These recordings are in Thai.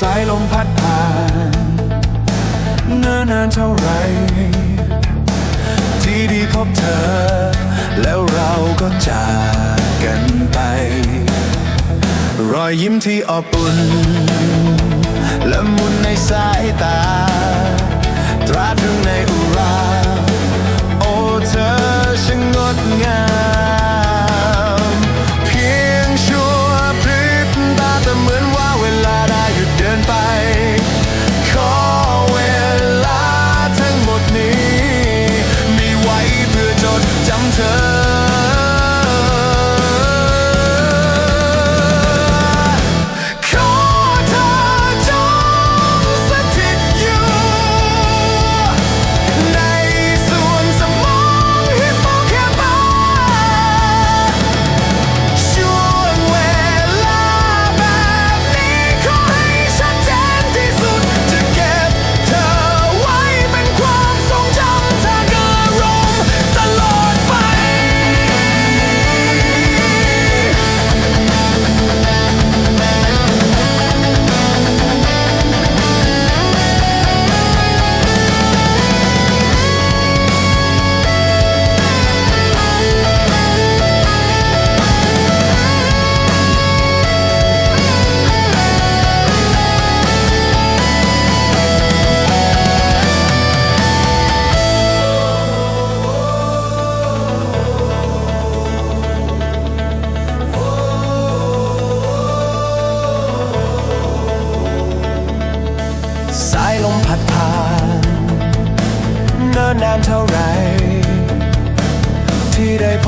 สายลมพัดผ่านเนิ่นนานเท่าไร ที่ดีพบเธอ แล้วเราก็จากกันไป รอยยิ้มที่อบอุ่นละมุนในสายตา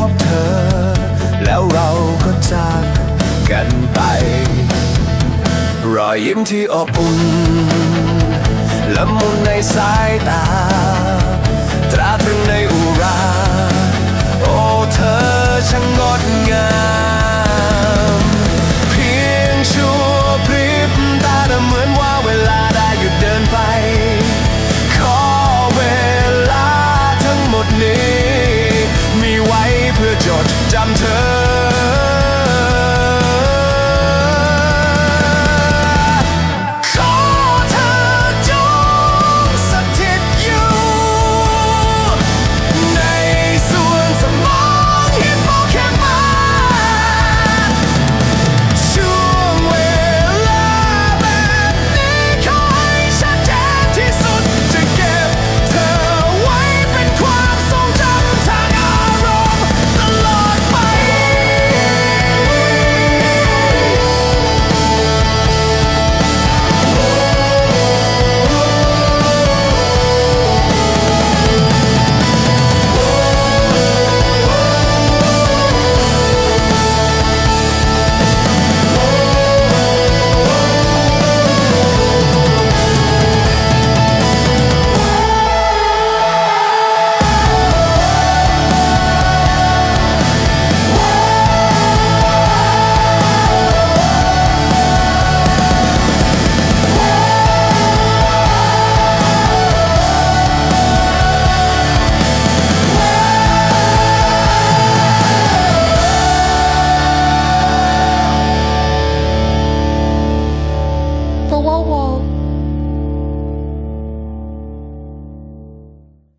บเธอ แล้วเราก็จากกันไป รอยยิ้มที่อบอุ่นละมุนในสายตา ตราตรึงในอุรา